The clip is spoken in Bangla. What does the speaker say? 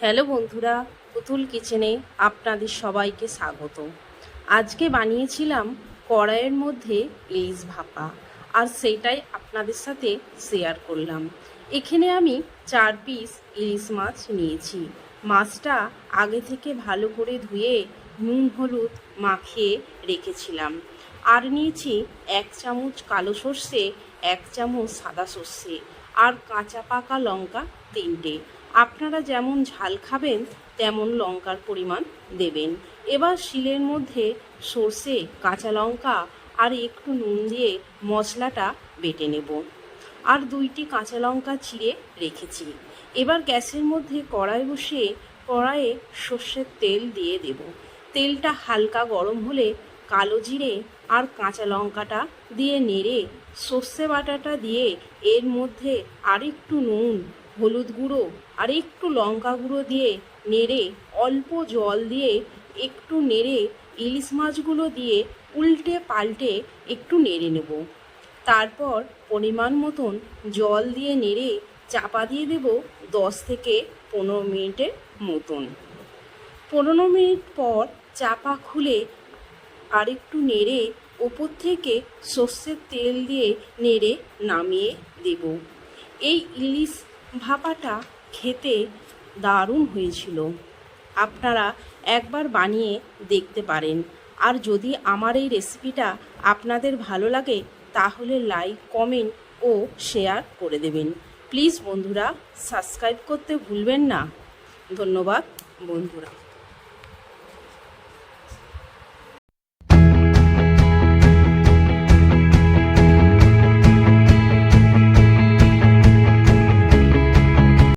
হ্যালো বন্ধুরা, পুতুল কিচেনে আপনাদের সবাইকে স্বাগত। আজকে বানিয়েছিলাম কড়াইয়ের মধ্যে ইলিশ ভাপা, আর সেটাই আপনাদের সাথে শেয়ার করলাম। এখানে আমি চার পিস ইলিশ মাছ নিয়েছি। মাছটা আগে থেকে ভালো করে ধুয়ে নুন, হলুদ মাখিয়ে রেখেছিলাম। আর নিয়েছি এক চামচ কালো সর্ষে, এক চামচ সাদা সর্ষে, আর কাঁচা পাকা লঙ্কা তিনটে। আপনারা যেমন ঝাল খাবেন, তেমন লঙ্কার পরিমাণ দেবেন। এবার শিলের মধ্যে সর্ষে, কাঁচা লঙ্কা আর একটু নুন দিয়ে মশলাটা বেটে নেব। আর দুইটি কাঁচা লঙ্কা চিড়ে রেখেছি। এবার গ্যাসের মধ্যে কড়াই বসিয়ে কড়াইয়ে সর্ষের তেল দিয়ে দেব। তেলটা হালকা গরম হলে কালো জিরে আর কাঁচা লঙ্কাটা দিয়ে নেড়ে সর্ষে বাটাটা দিয়ে এর মধ্যে আরেকটু নুন হলুদ গুঁড়ো আর একটু লঙ্কা গুঁড়ো দিয়ে নেড়ে, অল্প জল দিয়ে একটু নেড়ে, ইলিশ মাছগুলো দিয়ে উল্টে পাল্টে একটু নেড়ে নেব। তারপর পরিমাণ মতন জল দিয়ে নেড়ে, চাপা দিয়ে দেব দশ থেকে পনেরো মিনিটের মতন। পনেরো মিনিট পর চাপা খুলে আরেকটু নেড়ে, ওপর থেকে সর্ষের তেল দিয়ে নেড়ে নামিয়ে দেব। এই ইলিশ ভাপাটা খেতে দারুণ হয়েছিল। আপনারা একবার বানিয়ে দেখতে পারেন। আর যদি আমার এই রেসিপিটা আপনাদের ভালো লাগে, তাহলে লাইক কমেন্ট ও শেয়ার করে দেবেন। প্লিজ বন্ধুরা সাবস্ক্রাইব করতে ভুলবেন না। ধন্যবাদ বন্ধুরা।